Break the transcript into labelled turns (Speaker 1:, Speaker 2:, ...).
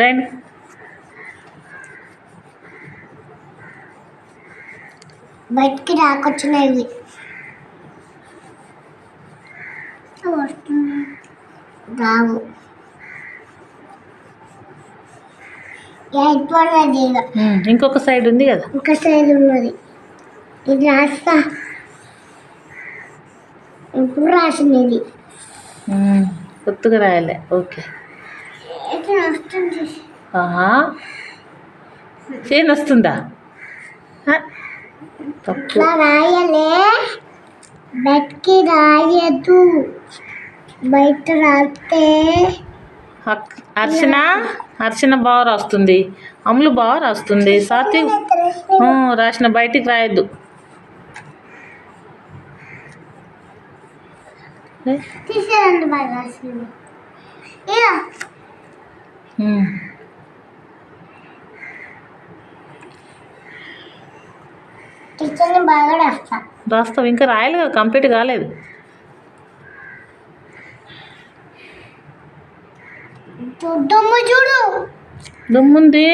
Speaker 1: రండి.
Speaker 2: బయటికి రాకొచ్చినవి రావు.
Speaker 1: ఇంకొక సైడ్ ఉంది కదా.
Speaker 2: ఇంకా సైడ్ ఉన్నది. ఇది రాస్తా. ఇప్పుడు రాసింది ఇది
Speaker 1: కొత్తగా రాయాలి. ఓకే. చేను వస్తుందా
Speaker 2: రాయలే. బయటికి రాయదు. బయట రాస్తే
Speaker 1: అర్చన? అర్చన బాగా రాస్తుంది. అమ్ములు బాగా రాస్తుంది. సాత్విక్ రాసిన బయటికి రాయొద్దు. ఏ?
Speaker 2: తీసేదండి బాగా టీచర్ని బాగా రాస్తా.
Speaker 1: రాస్తావు. ఇంకా రాయాలి కదా కంప్లీట్ కాలేదు.
Speaker 2: చూడు.
Speaker 1: దుమ్ముంది.